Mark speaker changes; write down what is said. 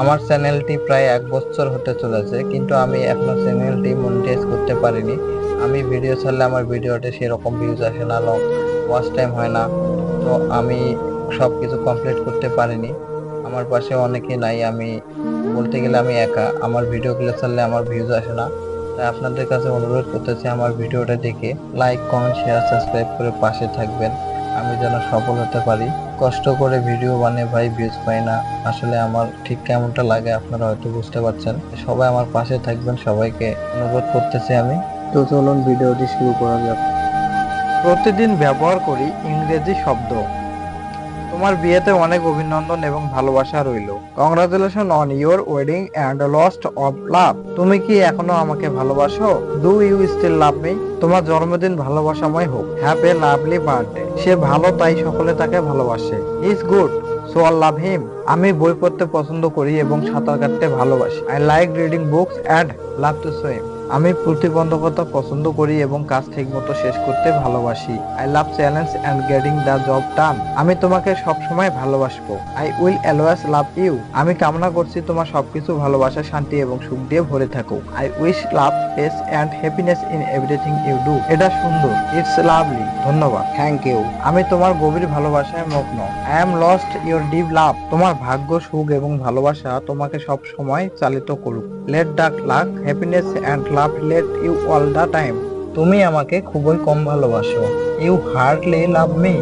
Speaker 1: আমার চ্যানেলটি প্রায় এক বছর হতে চলেছে, কিন্তু আমি এখনও চ্যানেলটি মনিটাইজ করতে পারিনি। আমি ভিডিও ছাড়লে আমার ভিডিওতে সেরকম ভিউজ আসে না লং ওয়াচ টাইম হয় না। তো আমি সব কিছু কমপ্লিট করতে পারিনি। আমার পাশে অনেকে নাই, আমি বলতে গেলে আমি একা। আমার ভিডিওগুলো ছাড়লে আমার ভিউজ আসে না। তাই আপনাদের কাছে অনুরোধ করতেছি আমার ভিডিওটা দেখে লাইক কমেন্ট শেয়ার সাবস্ক্রাইব করে পাশে থাকবেন। আমি যেন সফল হতে পারি। কষ্ট করে ভিডিও বানিয়ে ভাই ভিউজ পাই না। আসলে আমার ঠিক কেমনটা লাগে আপনারা হয়তো বুঝতে পারছেন। সবাই আমার পাশে থাকবেন, সবাইকে অনুরোধ করতেছি আমি। তো চলুন ভিডিওটি শুরু করা যাক। প্রতিদিন ব্যবহার করি ইংরেজি শব্দ। তোমার বিয়েতে অনেক অভিনন্দন এবং ভালোবাসা রইল। Congratulation on your wedding and lost of love তুমি কি এখনও আমাকে ভালোবাসো? Do you still love me তোমার জন্মদিন ভালোবাসাময় হোক। হ্যাভ এ লাভলি বার্থডে সে ভালো, তাই সকলে তাকে ভালোবাসে। Is good so I love him আমি বই পড়তে পছন্দ করি এবং সাঁতার কাটতে ভালোবাসি। I like reading books and love to swim আমি প্রতিবন্ধকতা পছন্দ করি এবং কাজ ঠিকমতো শেষ করতে ভালোবাসি। I love challenge and getting the job done আমি তোমাকে সব সময় ভালোবাসবো। I will always love you আমি কামনা করছি তোমার সবকিছু ভালোবাসা শান্তি এবং সুখ দিয়ে ভরে থাকুক। I wish love peace and happiness in everything you do এটা সুন্দর। ইটস লাভলি ধন্যবাদ। থ্যাংক ইউ আমি তোমার গভীর ভালোবাসায় মগ্ন। I am lost your deep love তোমার ভাগ্য সুখ এবং ভালোবাসা তোমাকে সব সময় চালিত করুক। Let duck luck happiness and love let you all the time তুমি আমাকে খুবই কম ভালোবাসো। You hardly love me